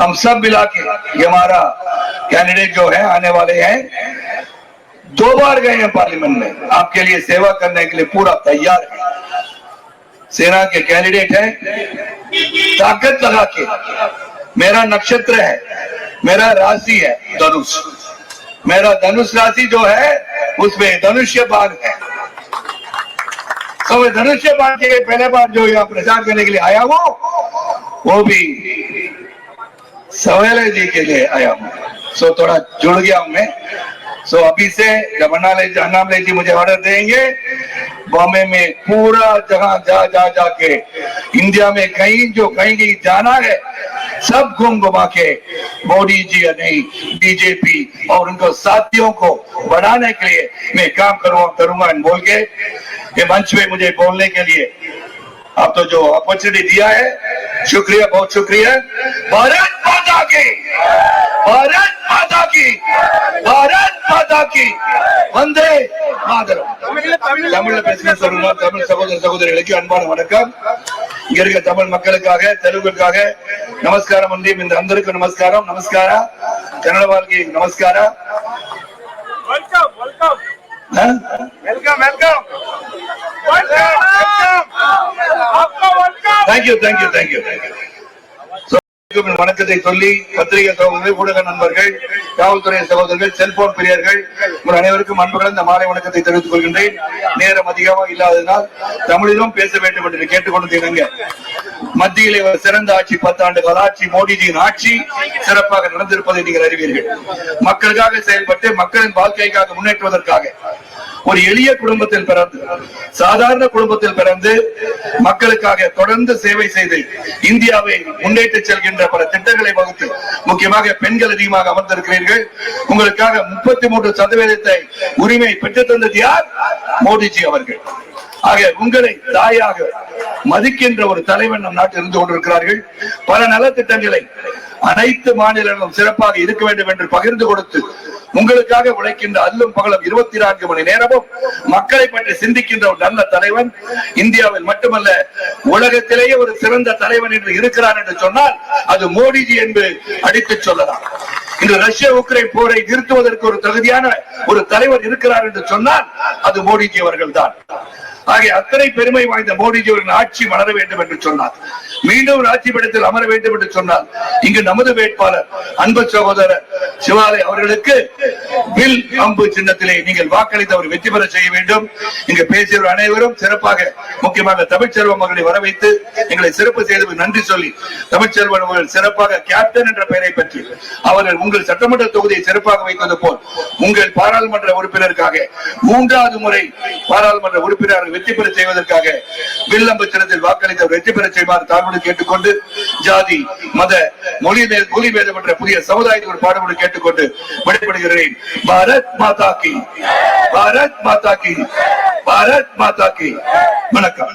हम सब मिला के ये हमारा कैंडिडेट जो है, आने वाले हैं, दो बार गए हैं पार्लियामेंट में। आपके लिए सेवा करने के लिए पूरा तैयार है। सेना के कैंडिडेट हैं। ताकत लगा के। मेरा नक्षत्र है, मेरा राशि है धनुष। मेरा धनुष राशि जो है, उसमें धनुष्य बाण है। धनुष्य बाण के पहले बार जो यहाँ प्रचार करने के लिए आया हूँ वो भी सवेले जी के लिए आया हूँ। सो थोड़ा जुड़ गया हूँ मैं। सो अभी से जब अन्नाले अन्नामले जी मुझे ऑर्डर देंगे। बॉम्बे में पूरा जगह जा जा जाके इंडिया में कहीं जो कहीं कहीं जाना है, सब घूम घुमा के मोदी जी या नहीं बीजेपी और उनको साथियों को बढ़ाने के लिए मैं काम करूँगा करूँगा बोल के। ये मंच पे मुझे बोलने के लिए आपको तो जो अपॉर्चुनिटी दिया है शुक्रिया बहुत शुक्रिया भारत माता की भारत माता की भारत माता की வந்தே மாதரம் தமிழ்ல பேசுகிற சொல்லுங்கள் தமிழ் சகோதர சகோதரிகளுக்கு அன்பான வணக்கம் இங்க இருக்க தமிழ் மக்களுக்காக தெலுங்குக்காக நமஸ்காரம் வந்து இந்த அந்தருக்கு நமஸ்காரம் நமஸ்காரா கன்னட வாழ்க்கை நமஸ்காரா welcome welcome welcome welcome thank you thank you thank you வணக்கத்தை சொல்லி பத்திரிகை சகோதரர்கள் ஊடக நண்பர்கள் காவல்துறை சகோதரர்கள் செல்போன் பிரியர்கள் உங்கள் அனைவருக்கும் அன்புடன் இந்த மாலை வணக்கத்தை தெரிவித்துக் கொள்கின்றேன். நேரம் அதிகமாக இல்லாததினால் தமிழிலும் பேச வேண்டும் என்று கேட்டுக்கொண்டு மத்தியிலே ஒரு சிறந்த ஆட்சி பத்தாண்டு கால ஆட்சி மோடிஜியின் ஆட்சி சிறப்பாக நடந்திருப்பதை நீங்கள் அறிவீர்கள். மக்களுக்காக செயல்பட்டு மக்களின் வாழ்க்கைக்காக முன்னேற்றுவதற்காக. ஒரு எளிய குடும்பத்தில் பிறந்து சாதாரண குடும்பத்தில் பிறந்து மக்களுக்காக தொடர்ந்து சேவை செய்து இந்தியாவை முன்னேற்றி செல்கின்ற பல திட்டங்களை வகுத்து முக்கியமாக பெண்கள் அதிகமாக அமர்ந்திருக்கிறீர்கள். உங்களுக்காக முப்பத்தி மூன்று சதவீதத்தை உரிமை பெற்றுத் தந்தது யார்? மோடிஜி அவர்கள். ஆக உங்களை தாயாக மதிக்கின்ற ஒரு தலைவன் நம் நாட்டில் இருந்து கொண்டிருக்கிறார்கள். பல நலத்திட்டங்களை அனைத்து மாநிலங்களும் சிறப்பாக இருக்க வேண்டும் என்று பகிர்ந்து கொடுத்து உங்களுக்காக உழைக்கின்ற அல்லும் பகலும் இருபத்தி நான்கு மணி நேரமும் மக்களை பற்றி சிந்திக்கின்ற ஒரு நல்ல தலைவன் இந்தியாவில் மட்டுமல்ல உலகத்திலேயே ஒரு சிறந்த தலைவன் என்று இருக்கிறார் என்று சொன்னால் அது மோடிஜி என்று அடித்து சொல்லலாம். இன்று ரஷ்ய உக்ரைன் போரை நிறுத்துவதற்கு ஒரு தகுதியான ஒரு தலைவர் இருக்கிறார் என்று சொன்னால் அது மோடிஜி அவர்கள் தான் ஆகிய அத்தனை பெருமை வாய்ந்த மோடிஜி அவர்கள் ஆட்சி வளர வேண்டும் என்று சொன்னார். மீண்டும் ஒரு ஆட்சி படத்தில் அமர வேண்டும் என்று சொன்னார். இங்கு நமது வேட்பாளர் அன்பு சகோதரர் சிவாலய் அவர்களுக்கு வில் அம்பு சின்னத்திலே நீங்கள் வாக்களித்து அவர் வெற்றி பெற செய்ய வேண்டும். இங்கு பேசியவர் அனைவரும் சிறப்பாக முக்கியமாக தமிழ்ச்செல்வம் அவர்களை வரவைத்து எங்களை சிறப்பு செய்தது நன்றி சொல்லி தமிழ்ச்செல்வன் அவர்கள் சிறப்பாக கேப்டன் என்ற பெயரை பற்றி அவர்கள் உங்கள் சட்டமன்ற தொகுதியை சிறப்பாக வைத்தது போல் உங்கள் பாராளுமன்ற உறுப்பினருக்காக மூன்றாவது முறை பாராளுமன்ற உறுப்பினர்கள் வெற்றி பெற செய்வதற்காக வில்லம்பு சின்னத்தில் வெற்றி பெற செய்வார் தாழ்மொழி கேட்டுக்கொண்டு ஜாதி மத மொழி மொழி வேதம் என்ற புதிய சமுதாயத்தை ஒரு பாடமொழி கேட்டுக்கொண்டு விடைபடுகிறேன் பாரத் மாதா கி பாரத் மாதா கி பாரத் மாதா கி. வணக்கம்.